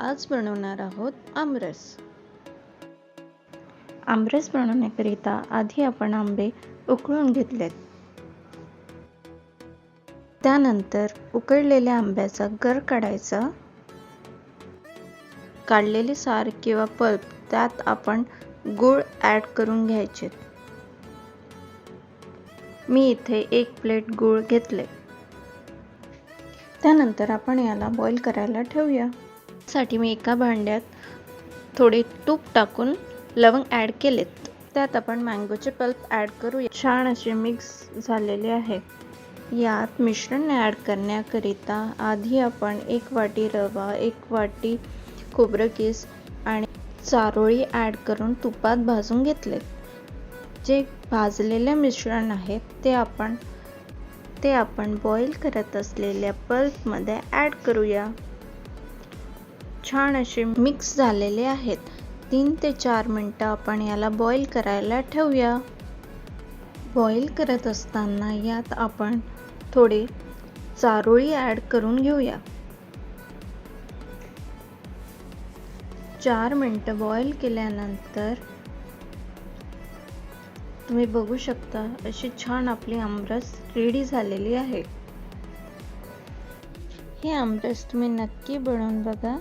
आज बनवणार आहोत आमरस. आमरस बनवण्याकरिता आधी आपण आंबे उकळून घेतलेत. त्यानंतर उकळलेल्या आंब्याचा गर काढायचा. काढलेली सार किंवा पल्प त्यात आपण गूळ ॲड करून घ्यायचे. मी इथे एक प्लेट गूळ घेतले. त्यानंतर आपण याला बॉईल करायला ठेवूया. साठी मी एका भांड्यात थोडे तूप टाकून लवंग ॲड केलेत. त्यात आपण मँगोचे पल्प ॲड करूया. छान असे मिक्स झालेले आहे. यात मिश्रण ॲड करण्याकरिता आधी आपण एक वाटी रवा एक वाटी खोबरं किस आणि चारोळी ॲड करून तुपात भाजून घेतले जे भाजलेले मिश्रण आहे ते आपण ते आपण बॉईल करत असलेल्या पल्पमध्ये ॲड करूया. छान असे मिक्स झालेले आहेत. तीन ते चार मिनटं आपण याला बॉईल करायला ठेवूया. बॉईल करत असताना यात आपण थोडे चारोळी ॲड करून घेऊया. चार मिनटं बॉईल केल्यानंतर तुम्ही बघू शकता अशी छान आपली आमरस रेडी झालेली आहे. हे आमरस तुम्ही नक्की बनवून बघा.